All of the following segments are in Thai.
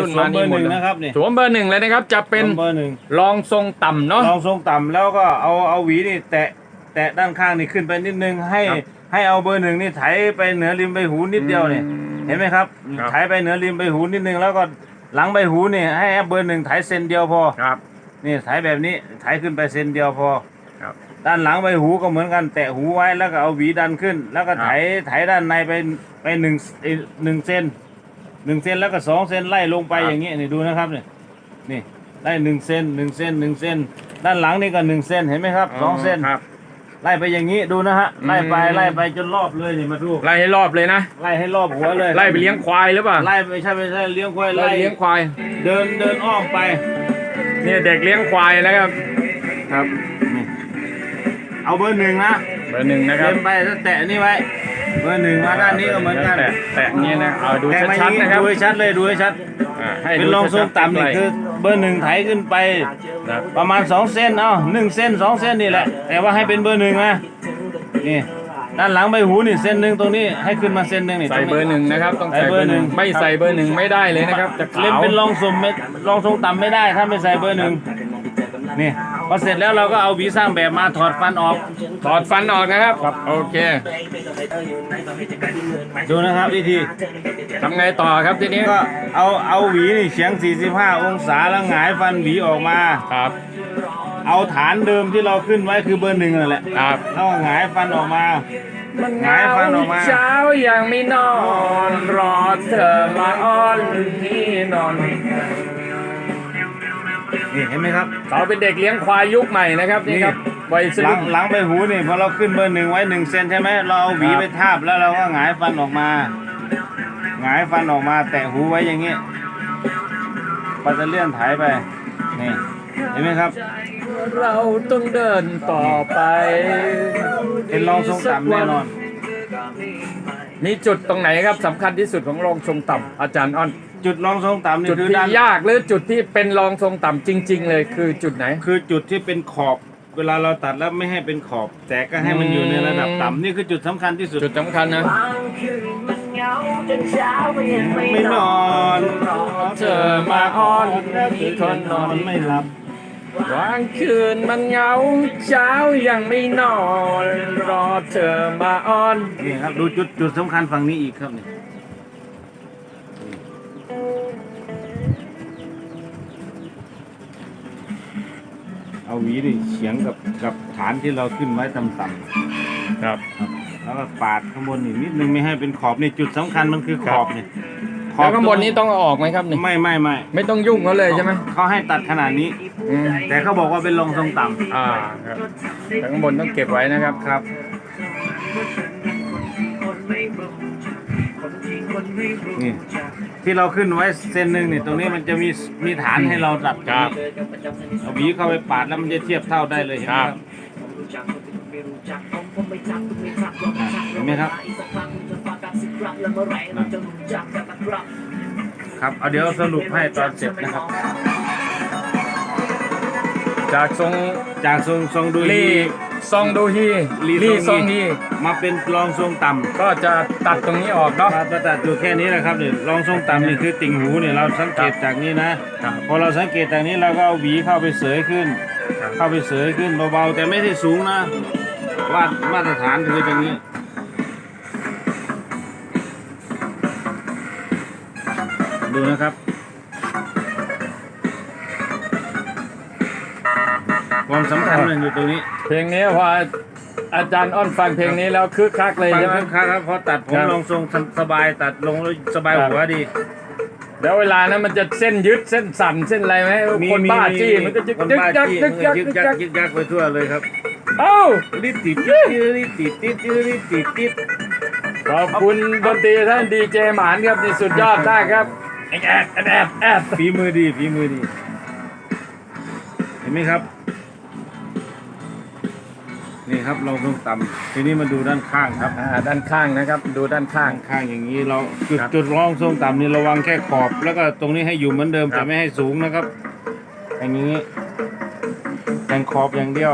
รุ่นสวมามเบอนี่ร์หหมดนึ่งเลยนะครับนี่สวมเบอร์หนึ่งเลยนะครับ จะเป็นสวมเบอร์หนึ่งรองทรงต่ำเนาะลองทรงต่ำแล้วก็เอาเอาหวีนี่ แตะแตะด้านข้างนี่ขึ้นไปนิดนึงให้ครับให้เอาเบอร์หนึ่งนี่ไถไปเหนือริมใบหูนิดเดียวเนี่ยอืมเห็นไหมครับครับ ไถไปเหนือริมใบหูนิดนึงแล้วก็หลังใบหูนี่ให้เบอร์หนึ่งไถเซนเดียวพอครับ นี่ไถแบบนี้ไถขึ้นไปเซนเดียวพอครับ ด้านหลังใบหูก็เหมือนกัน แตะหูไว้แล้วก็เอาหวีดันขึ้น แล้วก็ไถไถด้านในไปไปหนึ่งเอ่อหนึ่งเซน หนึ่งเซนแล้วก็สองเซนไล่ลงไปครับ อย่างเงี้ยนี่ดูนะครับนี่นี่ได้หนึ่งเซนหนึ่งเซนหนึ่งเซนด้านหลังนี่ก็หนึ่งเซนเห็นไหมครับสองเซนครับ ไล่ไปอย่างนี้ดูนะฮะไล่ไปอืม ไล่ไปจนรอบเลยนี่มาดูไล่ให้รอบเลยนะ ไล่ให้รอบหัวเลยไล่ไปเลี้ยงควายหรือเปล่าไล่ไม่ใช่ไม่ใช่เลี้ยงควายไล่ไล่เลี้ยงควาย เดินเดินอ้อมไปเนี่ยเด็กเลี้ยงควายนะครับ ครับ นี่เอาเบอร์หนึ่งนะเบอร์หนึ่งนะครับ เต็มไปแล้วแตะนี่ไว้ เบอร์หนึ่งมาด้านนี้ก็เหมือนกันแตะแตะนี่นะเอาดูแตะมาอชัย่าดงๆนี้นะครับดูให้ชัดเลยดูให้ชัด อ่าให้เป็นดูรองทรงชัดๆต่ำนี่ใกล้คือเบอร์หนึ่งไถขึ้นไปครับประมาณสองเส้นเอ้าหนึ่งเส้นสองเส้นนี่แหละ แต่ว่าให้เป็นเบอร์หนึ่งนะนี่ด้านหลังใบหูนี่เส้นหนึ่งตรงนี้ให้ขึ้นมาเส้นหนึ่งนี่ใส่เบอร์หนึ่งนะครับ ต้องใส่ใส่เบเบออร์ร์หนึ่งหนึ่งไม่ใส่เบอร์หนึ่งไม่ได้เลยนะครับ จะเล่ขานวเป็นรองสมเม็ดรองทรงต่ำไม่ได้ถ้าไม่ใส่เบอร์หนึ่งนี่พ อเสร็จแล้วเราก็เอาหวีสร้างแบบมาถอดฟันออก ถอดฟันออกนะครับ โอเคดูนะครับวิธีทำไงต่อครับทีนี้ก็เอาเอาหวีนี่เฉียง 45 องศาแล้วหงายฟันหวีออกมาครับ เอาฐานเดิมที่เราขึ้นไว้คือเบอร์หนึ่งนั่นแหละครับแล้วก็หงายฟันออกมามันหงายฟันออกมาเช้ายังไม่นอน รอเธอมาอ้อนที่นอน นี่เห็นไหมครับเขาเป็นเด็กเลี้ยงควายยุคใหม่นะครับนี่ครับวัยหลัรุ่งนหลังใบหูนี่พอเราขึ้นเบอร์หนึ่งไว้หนึ่งเซนใช่ไหมเราเอาหวีครับ ไปทาบแล้วเราก็หงายฟันออกมาหงายฟันออกมาแตะหูไว้อย่างเงี้ยปัตเตอร์เลื่อนถ่ายไปนี่เห็นไหมครับ เราต้องเดินต่อไปเป็นรองทรงต่ำแน่นอนมีจุดตรงไหนครับสำคัญที่สุดของรองทรงต่ำอาจารย์อ้อน จุดรองทรงต่ำนี่จุดคือที่ด้านยากหรือจุดที่เป็นรองทรงต่ำจริง ๆ เลยคือจุดไหน คือจุดที่เป็นขอบ เวลาเราตัดแล้วไม่ให้เป็นขอบ แต่ก็ให้มันอยู่ในระดับต่ำนี่คือจุดสำคัญที่สุด จุดสำคัญนะไม่นอนเธอมาอ้อนมีคนนอนไม่หลับ กลางคืนมันเหงาเช้ายังไม่นอน รอเธอมาอ้อน นี่ครับดูจุดจุดสำคัญฝั่งนี้อีกครับนี่ เอาหวีนี่เฉียงกับกับฐานที่เราขึ้นไว้ต่ำๆครับแล้วก็ปาดข้างบนนี่นิดนึงไม่ให้เป็นขอบนี่จุดสำคัญมันคือขอบนี่ขอแล้วข้างบนนี้ต้องเอาออกไหมครับนี่ไม่ไม่ไม่ไม่ต้องยุ่งเขาเลยใช่ไหมเขาให้ตัดขนาดนี้ อืมแต่เขาบอกว่าเป็นรองทรงต่ำอ่าครับแต่ข้างบนต้องเก็บไว้นะครับครับ นี่ ที่เราขึ้นไว้เส้นหนึ่งนี่ตรงนี้มันจะมีมีฐานให้เราตัดครับเอาหวีเข้าไปปาดแล้วมันจะเทียบเท่าได้เลยเห็นไหมครับเห็นไหมครับครับเอาเดี๋ยวสรุปให้ตอนเสร็จนะครับ จากทรงจากทรงทรงดูลี ซองดูฮีลีลีซทอรงงฮีฮีมาเป็นรองทรงต่ำก็จะตัดตรงนี้ออกเนาะมาตัดอยู่แค่นี้แหละครับนี่รองทรงต่ำนี่คือติ่งหูเนี่ยเราสังเกตจากนี้นะครับพอเราสังเกตจากนี้เราก็เอาหวีเข้าไปเสยขึ้น เข้าไปเสยขึ้นเบาๆแต่ไม่ได้สูงนะว่ามาตรฐานคืออย่างนี้ดูนะครับ ความสำคัญมันอยู่ตรงนี้เพลงนี้พออาจารย์อ้อนฟังเพลงนี้แล้วคึกคักเลยฟังใช่ไหม ครับครับพอตัดผมครับ ลงทรงสบายตัดลงแล้วสบายครับหัวดีแล้วเวลานั้นมันจะเส้นยึดเส้นสั่นเส้นอะไรไหมคนบ้าจี้มันก็ยึกคนยึกบ้ายักจี้ยึกยักยึยึกกยัยักกยึกยักไปทั่วเลยครับเอ้ารีดติดรีดติดติดรีดติดติดขอบคุณดนตรีท่านดีเจหมานครับนี่สุดยอดมากครับแอบแอบแอบแอบฝีมือดีฝีมือดี เห็นไหมครับ นี่ครับเราต้องต่ำทีนี้มาดูด้านข้างครับอ่าด้านข้างนะครับ ดูด้านข้างด้านข้างอย่างนี้เราจุดครับจุดรองทรงต่ำนี่ระวังแค่ขอบ แล้วก็ตรงนี้ให้อยู่เหมือนเดิมครับ แต่ไม่ให้สูงนะครับอย่างนี้แต่งขอบอย่างเดียว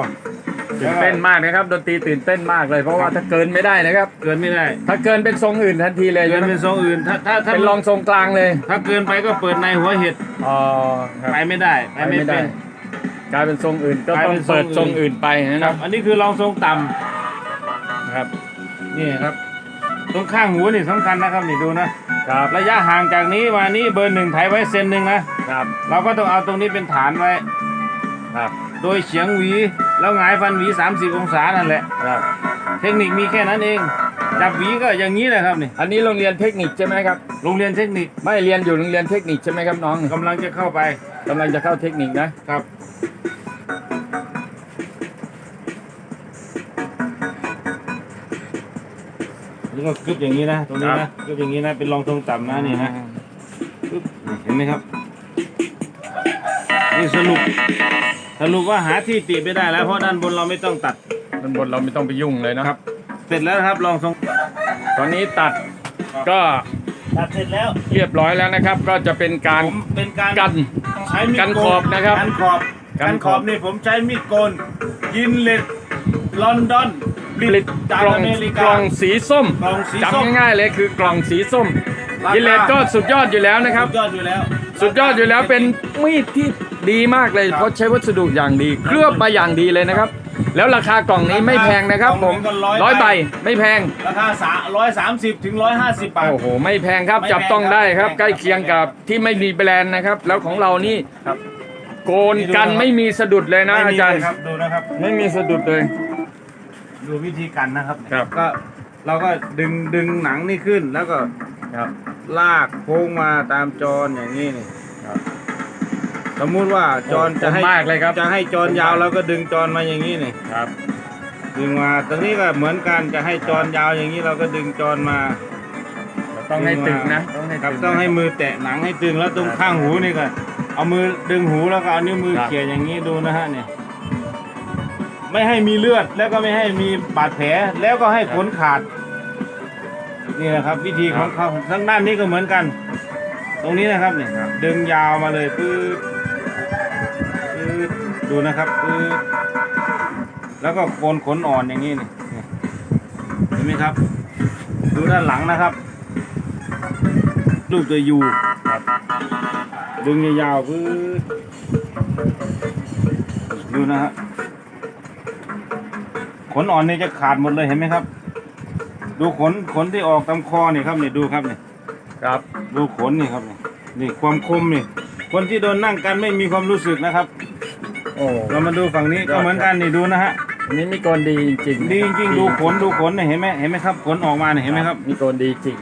ตื่นเต้นมากนะครับดนตรีตื่นเต้นมากเลย เพราะว่าถ้าเกินไม่ได้นะครับ เกินไม่ได้ถ้าเกินเป็นทรงอื่นทันทีเลยเกินเป็นทรงอื่นถ้าถ้าถ้าเป็นรองทรงกลางเลยถ้าเกินไปก็เปิดในหัวเห็ดอ๋อครับ ไปไม่ได้ไปไม่เป็น กลายเป็นทรงอื่นก็กลายต้อเป็งนทรงเปิดทรงอื่อื่นนไปนะคครัรับบ อันนี้คือรองทรงต่ำครับ นี่ครับ ตรงข้างหูนี่สำคัญนะครับนี่ดูนะครับระยะห่างจากนี้มานี่เบอร์หนึ่งถ่ายไว้เซนหนึ่งนะครับเราก็ต้องเอาตรงนี้เป็นฐานไว้ ครับโดยเฉียงหวีแล้วหงายฟันหวี 30 องศานั่นแหละ ครับเทคนิคมีแค่นั้นเอง จับหวีก็อย่างนี้แหละครับนี่อันนี้โรงเรียนเทคนิคใช่ไหมครับ โรงเรียนเทคนิคไม่เรียนอยู่โรงเรียนเทคนิคใช่ไหมครับน้อง กำลังจะเข้าไป กำลังจะเข้าเทคนิคนะ ครับนี่ก็กึบอย่างนี้นะ ตรงนี้ครันะบ กึบอย่างนี้นะ เป็นรองทรงต่ำนะนี่นะปึ๊บนี่เห็นไหมครับ นี่สรุป สรุปว่าหาที่ติไม่ได้แล้ว เพราะด้านบนเราไม่ต้องตัด ด้านบนเราไม่ต้องไปยุ่งเลยเนอะครับ เสร็จแล้วนะครับรองทรง ตอนนี้ตัดก็ ตัดเสร็จแล้วเรียบร้อยแล้วนะครับ ก็จะเป็นการผมเป็นการกัน ใช้มีดกันโกขอบนะครับกันขอบกันกันขขออบบนี่ผมใช้มีดโกนยินเลดลอนดอนผลิตจากกล่อองเมริกกาล่องสีส้มกล่องสีส้มจำง่ายๆเลยคือกล่องสีส้มราคา กิเลสก็สุดยอดอยู่แล้วนะครับ สุดยอดอยู่แล้ว สุดยอดอยู่แล้วเป็นมีดที่ดีมากเลย ครับ เพราะใช้วัสดุอย่างดี เคลือบมาอย่างดีเลยนะครับ แล้วราคากล่องนี้ไม่แพงนะครับผมกล่องหนึ่งก็ร้อยร้อยใบไม่แพงราคาสาร้อยสามสิบถึงร้อยห้าสิบบาทโอ้โหไม่แพงครับไม่แพงจับต้องได้ครับครับ ใกล้เคียงกับที่ไม่มีแบรนด์นะครับ แล้วของเรานี่ครับโกนกันไม่มีสะดุดเลยนะไม่อามีจารเลย์ยครับดูนะครับ ไม่มีสะดุดเลย ดูวิธีกันนะครับครับก็เราก็ดึงดึงหนังนี่ขึ้นแล้วก็ครับลากโค้งมาตามจรอย่างนี้นี่ สมมุติว่าจรจะให้คมมากเลยครับ จะให้จรยาวเราก็ดึงจรมาอย่างนี้นี่ครับ ดึงมาตรงนี้ก็เหมือนกันจะให้จรยาวอย่างนี้เราก็ดึงจรมาต้องให้ตึงนะดึต้องให้ครับตึงต้องให้นะมือแตะหนังให้ตึงแล้วตรงข้างหูนี่ก็เอามือดึงหูแล้วก็เอานิ้วมือครับ เขี่ยอย่างนี้ดูนะฮะเนี่ยไม่ให้มีเลือดแล้วก็ไม่ให้มีบาดแผลแล้วก็ให้ขนขาด นี่นะครับ วิธีของเขาทั้งด้านนี้ก็เหมือนกัน ตรงนี้นะครับเนี่ยดึงยาวมาเลยปื๊ดปื๊ ดดูนะครับปื๊ดแล้วก็โกนขนอ่อนอย่างนี้นี่นี่เห็นไหมครับ ดูด้านหลังนะครับรูปตัวยูครับดึงยาวๆปื๊ดดูนะฮะขนอ่อนนี่จะขาดหมดเลยเห็นไหมครับ ดูขนขนที่ออกตามคอนี่ครับนี่ดูครับนี่ครับ ดูขนนี่ครับนี่นี่ความคมนี่คนที่โดนนั่งกันไม่มีความรู้สึกนะครับ โอ้เรามาดูฝั่งนี้ยอดก็เหมือนกันนี่ดูนะฮะอันนี้มีโกนดีจริงๆดีจริงๆดูขนดูขนนี่เห็นไหมเห็นไหมครับขนออกมาเนี่ยเห็นไหมครับ มีโกนดีจริง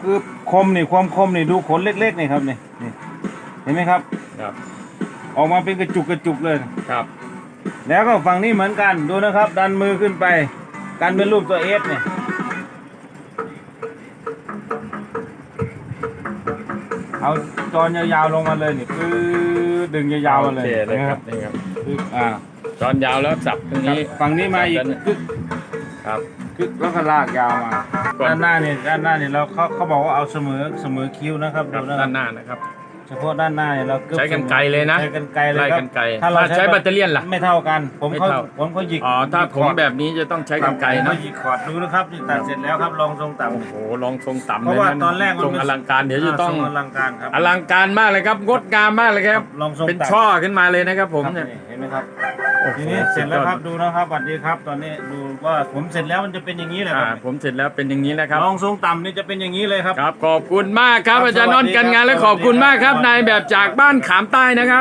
คือคมนี่ความคมนี่ดูขนเล็กๆนี่ครับนี่นี่เห็นไหมครับ ครับ ออกมาเป็นกระจุกกระจุกเลย ครับ แล้วก็ฝั่งนี้เหมือนกันดูนะครับ ดันมือขึ้นไปกันเป็นรูปตัวเอสเนี่ยเอาจอนยาวๆลงมาเลยนี่คือดึงยาวๆมาเลยโอเคเลยนะคครัรับบนี่ครับ คืออ่าจอนยาวแล้วสับตรงนี้ ฝั่งนี้มาอีกจับกันกึกครับกึกแล้วก็ลากยาวมาก่อนด้านหน้าเนี่ยด้านหน้าเนี่ยเราเขาเขาบอกว่าเอาเสมอเสมอคิ้วนะครับครับดูนะคด้ารับนหน้านะครับ เฉพาะด้านหน้าเนี่ยเรากึใช้กรรไกรเลยนะใช้กันไกลเลยไล่ครับกันไกลถ้าเราถ้าใช้แบตเตอรี่ล่ะ ไม่เท่ากัน ผมไม่เขาเท่า ผมเขาหยิกอ๋อถ้าหยิกผมคอร์ดแบบนี้จะต้องใช้กรรไกรผมนะเขาหยิกคอร์ดดูนะครับนี่ตัดเสร็จแล้วครับลองทรงต่ำ โอ้โหลองทรงต่ำเพราะว่าลยตอนแรกมันทรงเป็นอลังการเดี๋ยวจะต้องทรงอลังการครับ อลังการมากเลยครับ งดงามมากเลยครับ ลองทรงเป็นต่ำช่อขึ้นมาเลยนะครับผมครับเนี่ย นี่เห็นไหมครับโอ้โห ทีนี้เสร็จแล้วครับดูนะครับสวัสดีครับ ตอนนี้ดูว่าผมเสร็จแล้วมันจะเป็นอย่างนี้เลยคอ่ารับผมเสร็จแล้วเป็นอย่างนี้นะครับลองทรงต่ำนี่จะเป็นอย่างนี้เลยครับ ครับขอบคุณมากครับ ครับอาจารย์นนท์กันงานและสวัสดีครับขอบคุณมากครับสวัสดีครับ นายแบบจากบ้านขามใต้นะครับ